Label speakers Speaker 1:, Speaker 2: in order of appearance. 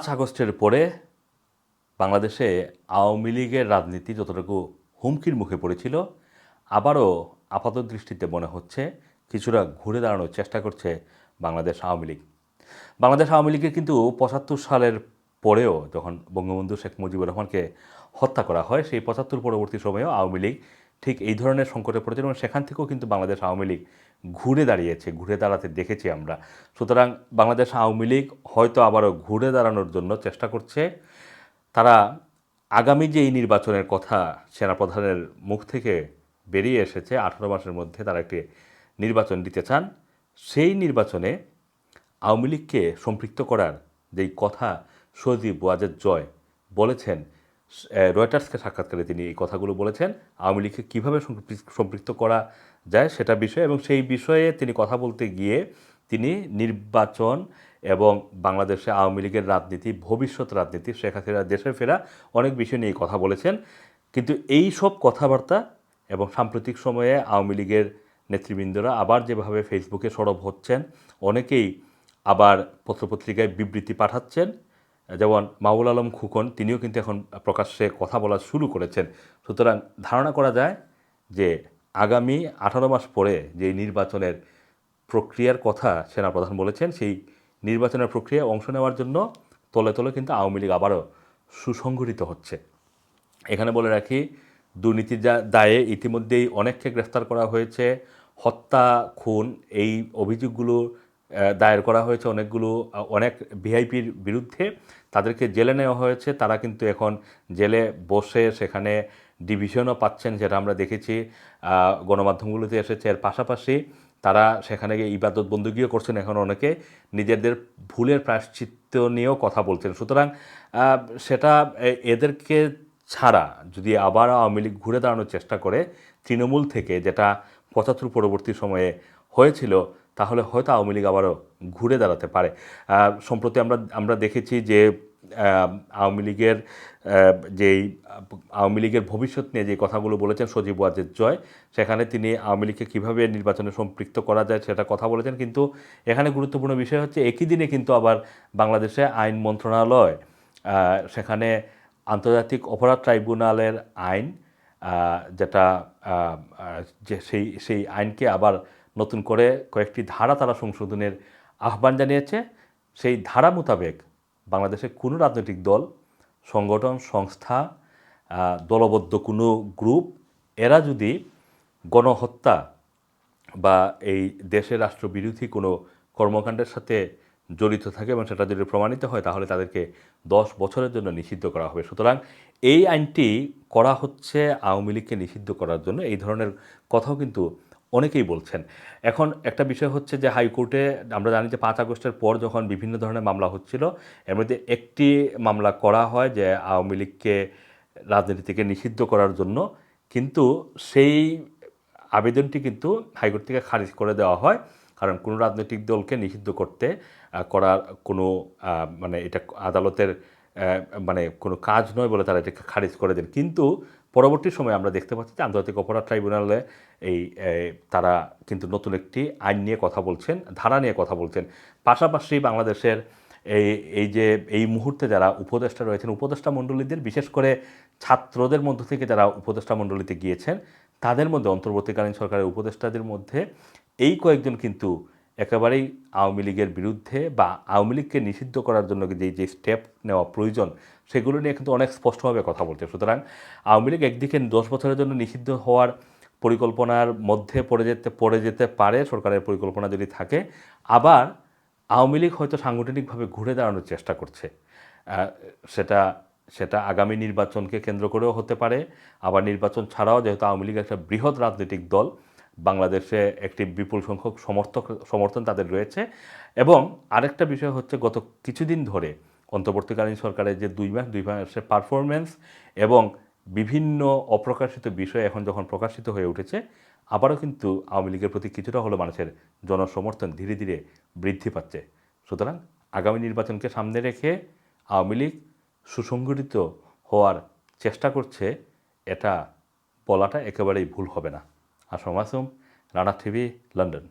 Speaker 1: পাঁচ আগস্টের পরে বাংলাদেশে আওয়ামী লীগের রাজনীতি যতটুকু হুমকির মুখে পড়েছিল, আবারও আপাত দৃষ্টিতে মনে হচ্ছে কিছুটা ঘুরে দাঁড়ানোর চেষ্টা করছে বাংলাদেশ আওয়ামী লীগ। বাংলাদেশ আওয়ামী লীগের কিন্তু পঁচাত্তর সালের পরেও যখন বঙ্গবন্ধু শেখ মুজিবুর রহমানকে হত্যা করা হয়, সেই পঁচাত্তর পরবর্তী সময়েও আওয়ামী লীগ ঠিক এই ধরনের সংকটে পড়েছিল এবং সেখান থেকেও কিন্তু বাংলাদেশ আওয়ামী লীগ ঘুরে দাঁড়িয়েছে, ঘুরে দাঁড়াতে দেখেছি আমরা। সুতরাং বাংলাদেশ আওয়ামী লীগ হয়তো আবারও ঘুরে দাঁড়ানোর জন্য চেষ্টা করছে। তারা আগামী যে এই নির্বাচনের কথা সেনাপ্রধানের মুখ থেকে বেরিয়ে এসেছে, আঠারো মাসের মধ্যে তারা একটি নির্বাচন দিতে চান। সেই নির্বাচনে আওয়ামী লীগকে সম্পৃক্ত করার যেই কথা সজীব ওয়াজেদ জয় বলেছেন রয়টার্সকে সাক্ষাৎকারে তিনি এই কথাগুলো বলেছেন। আওয়ামী লীগকে কীভাবে সম্পৃক্ত করা যায় সেটা বিষয়ে এবং সেই বিষয়ে তিনি কথা বলতে গিয়ে তিনি নির্বাচন এবং বাংলাদেশে আওয়ামী লীগের রাজনীতি, ভবিষ্যৎ রাজনীতি, শেখ হাসিনা, দেশে ফেরা অনেক বিষয় নিয়ে কথা বলেছেন। কিন্তু এই সব কথাবার্তা এবং সাম্প্রতিক সময়ে আওয়ামী লীগের নেতৃবৃন্দরা আবার যেভাবে ফেসবুকে সরব হচ্ছেন, অনেকেই আবার পত্রপত্রিকায় বিবৃতি পাঠাচ্ছেন। যেমন মাহুল আলম খুকন, তিনিও কিন্তু এখন প্রকাশ্যে কথা বলা শুরু করেছেন। সুতরাং ধারণা করা যায় যে আগামী আঠারো মাস পরে যে নির্বাচনের প্রক্রিয়ার কথা সেনাপ্রধান বলেছেন, সেই নির্বাচনের প্রক্রিয়ায় অংশ নেওয়ার জন্য তলে তলে কিন্তু আওয়ামী লীগ আবারও সুসংগঠিত হচ্ছে। এখানে বলে রাখি, দুর্নীতির দায়ে ইতিমধ্যেই অনেককে গ্রেফতার করা হয়েছে। হত্যা, খুন, এই অভিযোগগুলো দায়ের করা হয়েছে অনেকগুলো অনেক ভিআইপির বিরুদ্ধে। তাদেরকে জেলে নেওয়া হয়েছে। তারা কিন্তু এখন জেলে বসে সেখানে ডিভিশনও পাচ্ছেন, যেটা আমরা দেখেছি গণমাধ্যমগুলোতে এসেছে। এর পাশাপাশি তারা সেখানে গিয়ে ইবাদত বন্দুকিও করছেন। এখন অনেকে নিজেদের ভুলের প্রায়শ্চিত্ত নিয়েও কথা বলছেন। সুতরাং সেটা এদেরকে ছাড়া যদি আবার আওয়ামী লীগ ঘুরে দাঁড়ানোর চেষ্টা করে, তৃণমূল থেকে, যেটা পঁচাত্তর পরবর্তী সময়ে হয়েছিল তাহলে হয়তো আওয়ামী লীগ আবারও ঘুরে দাঁড়াতে পারে। সম্প্রতি আমরা আমরা দেখেছি যে আওয়ামী লীগের যেই, আওয়ামী লীগের ভবিষ্যৎ নিয়ে যে কথাগুলো বলেছেন সজীব ওয়াজেদ জয়, সেখানে তিনি আওয়ামী লীগকে কীভাবে নির্বাচনে সম্পৃক্ত করা যায় সেটা কথা বলেছেন। কিন্তু এখানে গুরুত্বপূর্ণ বিষয় হচ্ছে, একই দিনে কিন্তু আবার বাংলাদেশে আইন মন্ত্রণালয় সেখানে আন্তর্জাতিক অপরাধ ট্রাইব্যুনালের আইন যেটা সেই সেই আইনকে আবার নতুন করে কয়েকটি ধারা তারা সংশোধনের আহ্বান জানিয়েছে। সেই ধারা মোতাবেক বাংলাদেশে কোনো রাজনৈতিক দল, সংগঠন, সংস্থা দলবদ্ধ কোনো গ্রুপ, এরা যদি গণহত্যা বা এই দেশের রাষ্ট্রবিরোধী কোনো কর্মকাণ্ডের সাথে জড়িত থাকে এবং সেটা যদি প্রমাণিত হয়, তাহলে তাদেরকে দশ বছরের জন্য নিষিদ্ধ করা হবে। সুতরাং এই আইনটি করা হচ্ছে আওয়ামী লীগকে নিষিদ্ধ করার জন্য। এই ধরনের কথাও কিন্তু অনেকেই বলছেন। এখন একটা বিষয় হচ্ছে যে হাইকোর্টে আমরা জানি যে পাঁচ আগস্টের পর যখন বিভিন্ন ধরনের মামলা হচ্ছিল, এর মধ্যে একটি মামলা করা হয় যে আওয়ামী লীগকে রাজনীতি থেকে নিষিদ্ধ করার জন্য, কিন্তু সেই আবেদনটি কিন্তু হাইকোর্ট থেকে খারিজ করে দেওয়া হয়। কারণ কোনো রাজনৈতিক দলকে নিষিদ্ধ করতে করার কোনো মানে এটা আদালতের মানে কোনো কাজ নয় বলে তারা এটাকে খারিজ করে দেন। কিন্তু পরবর্তী সময়ে আমরা দেখতে পাচ্ছি যে আন্তর্জাতিক অপরাধ ট্রাইব্যুনালে এই তারা কিন্তু নতুন একটি আইন নিয়ে কথা বলছেন, ধারা নিয়ে কথা বলছেন। পাশাপাশি বাংলাদেশের এই এই যে, এই মুহূর্তে যারা উপদেষ্টা রয়েছেন, উপদেষ্টা মণ্ডলীদের, বিশেষ করে ছাত্রদের মধ্য থেকে যারা উপদেষ্টা মণ্ডলীতে গিয়েছেন, তাদের মধ্যে অন্তর্বর্তীকালীন সরকারের উপদেষ্টাদের মধ্যে এই কয়েকজন কিন্তু একেবারেই আওয়ামী লীগের বিরুদ্ধে বা আওয়ামী লীগকে নিষিদ্ধ করার জন্য যে যে স্টেপ নেওয়া প্রয়োজন, সেগুলো নিয়ে কিন্তু অনেক স্পষ্টভাবে কথা বলছে। সুতরাং আওয়ামী লীগ একদিকে দশ বছরের জন্য নিষিদ্ধ হওয়ার পরিকল্পনার মধ্যে পড়ে যেতে পড়ে যেতে পারে, সরকারের পরিকল্পনা যদি থাকে, আবার আওয়ামী লীগ হয়তো সাংগঠনিকভাবে ঘুরে দাঁড়ানোর চেষ্টা করছে। সেটা সেটা আগামী নির্বাচনকে কেন্দ্র করেও হতে পারে, আবার নির্বাচন ছাড়াও যেহেতু আওয়ামী লীগ একটা বৃহৎ রাজনৈতিক দল বাংলাদেশে একটি বিপুল সংখ্যক সমর্থক, সমর্থন তাদের রয়েছে। এবং আরেকটা বিষয় হচ্ছে, গত কিছুদিন ধরে অন্তর্বর্তীকালীন সরকারের যে দুই মাস, দুই মাসের পারফরমেন্স এবং বিভিন্ন অপ্রকাশিত বিষয় এখন যখন প্রকাশিত হয়ে উঠেছে, আবারও কিন্তু আওয়ামী লীগের প্রতি কিছুটা হলো মানুষের জনসমর্থন ধীরে ধীরে বৃদ্ধি পাচ্ছে। সুতরাং আগামী নির্বাচনকে সামনে রেখে আওয়ামী লীগ সুসংগঠিত হওয়ার চেষ্টা করছে, এটা বলাটা একেবারেই ভুল হবে না। Assam আসুম Rana TV London.